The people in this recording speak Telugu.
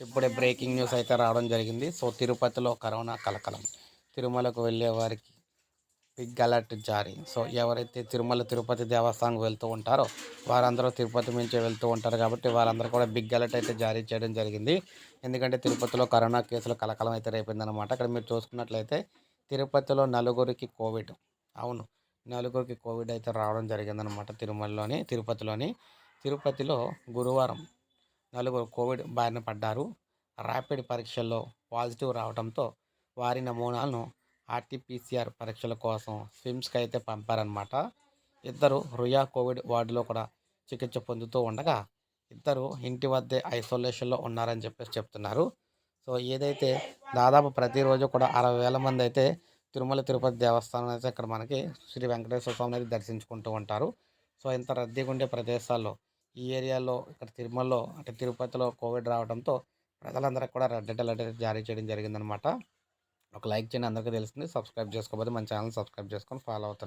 ఇప్పుడే బ్రేకింగ్ న్యూస్ అయితే రావడం జరిగింది. సో తిరుపతిలో కరోనా కలకలం. తిరుమలకు వెళ్ళే వారికి బిగ్ అలర్ట్ జారీ. సో ఎవరైతే తిరుమల తిరుపతి దేవస్థానం వెళ్తూ ఉంటారో వారందరూ తిరుపతి నుంచే వెళ్తూ ఉంటారు కాబట్టి వారందరూ కూడా బిగ్ అలర్ట్ అయితే జారీ చేయడం జరిగింది. ఎందుకంటే తిరుపతిలో కరోనా కేసులు కలకలం అయితే రేపిందనమాట అక్కడ మీరు చూసుకున్నట్లయితే తిరుపతిలో నలుగురికి కోవిడ్. అవును నలుగురికి కోవిడ్ అయితే రావడం జరిగిందనమాట తిరుమలలోని తిరుపతిలోని. తిరుపతిలో గురువారం నలుగురు కోవిడ్ బారిన పడ్డారు. ర్యాపిడ్ పరీక్షల్లో పాజిటివ్ రావడంతో వారి నమూనాలను ఆర్టీపీసీఆర్ పరీక్షల కోసం స్విమ్స్కి అయితే పంపారనమాట ఇద్దరు రుయా కోవిడ్ వార్డులో కూడా చికిత్స పొందుతూ ఉండగా ఇద్దరు ఇంటి వద్దే ఐసోలేషన్లో ఉన్నారని చెప్పేసి చెప్తున్నారు. సో ఏదైతే దాదాపు ప్రతిరోజు కూడా అరవై వేల మంది అయితే తిరుమల తిరుపతి దేవస్థానం అయితే ఇక్కడ మనకి శ్రీ వెంకటేశ్వర స్వామిని అయితే దర్శించుకుంటూ ఉంటారు. సో ఇంత రద్దీగా ఉండే ప్రదేశాల్లో ఈ ఏరియాలో ఇక్కడ తిరుమలలో అంటే తిరుపతిలో కోవిడ్ రావడంతో ప్రజలందరికీ కూడా రెడ్ అలర్ట్ జారీ చేయడం జరిగిందనమాట ఒక లైక్ చేయండి అందరికీ తెలిసింది సబ్స్క్రైబ్ చేసుకోకపోతే మన ఛానల్ సబ్స్క్రైబ్ చేసుకొని ఫాలో అవుతారు.